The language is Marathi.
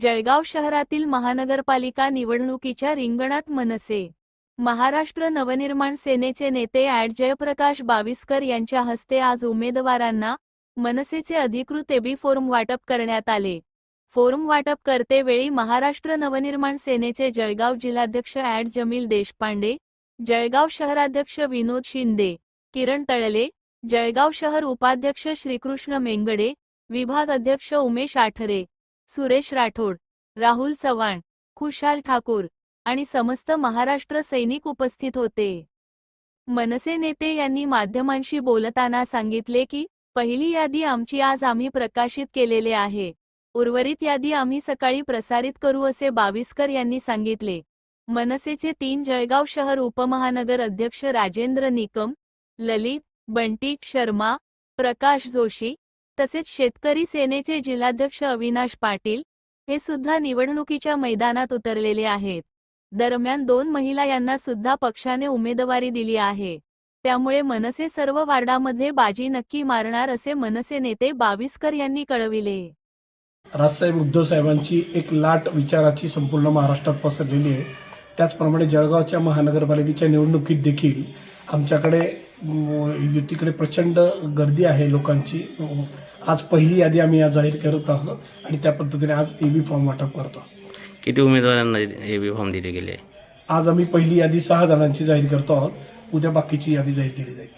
जळगाव शहरातील महानगरपालिका निवडणुकीच्या रिंगणात मनसे. महाराष्ट्र नवनिर्माण सेनेचे नेते ॲड. जयप्रकाश बाविस्कर यांच्या हस्ते आज उमेदवारांना मनसेचे अधिकृत एबी फॉर्म वाटप करण्यात आले. फॉर्म वाटप करतेवेळी महाराष्ट्र नवनिर्माण सेनेचे जळगाव जिल्हाध्यक्ष ॲड. जमील देशपांडे जळगाव शहराध्यक्ष विनोद शिंदे किरण तळले जळगाव शहर उपाध्यक्ष श्रीकृष्ण मेंगडे विभाग अध्यक्ष उमेश आठरे सुरेश राठोड राहुल चव्हाण खुशाल ठाकूर आणि समस्त महाराष्ट्र सैनिक उपस्थित होते. मनसे नेते यांनी माध्यमांशी बोलताना सांगितले की पहिली यादी आमची आज आम्ही प्रकाशित केलेले आहे. उर्वरित यादी आम्ही सकाळी प्रसारित करू असे बाविस्कर यांनी सांगितले. मनसेचे तीन जळगाव शहर उपमहानगर अध्यक्ष राजेंद्र निकम ललित बंटी शर्मा प्रकाश जोशी तसेच शेतकरी सेनेचे जिल्हाध्यक्ष अविनाश पाटील हे सुद्धा निवडणुकीच्या मैदानात उतरलेले आहेत. दरम्यान दोन महिला यांना सुद्धा पक्षाने उमेदवारी दिली आहे. त्यामुळे मनसे सर्व वार्डामध्ये बाजी नक्की मारणार असे मनसे नेते बाविस्कर यांनी कळविले. राजसाहेब उद्धव साहेबांची एक लाट विचाराची संपूर्ण महाराष्ट्रात पसरलेली आहे. त्याचप्रमाणे जळगावच्या महानगरपालिकेच्या निवडणुकीत देखील आमच्याकडे युतीकडे प्रचंड गर्दी आहे लोकांची. आज पहिली यादी आम्ही आज जाहीर करत आहोत आणि त्या पद्धतीने आज ए बी फॉर्म वाटप करतो. किती उमेदवारांना ए बी फॉर्म दिले गेले? आज आम्ही पहिली यादी सहा जणांची जाहीर करतो आहोत. उद्या बाकीची यादी जाहीर केली जाईल.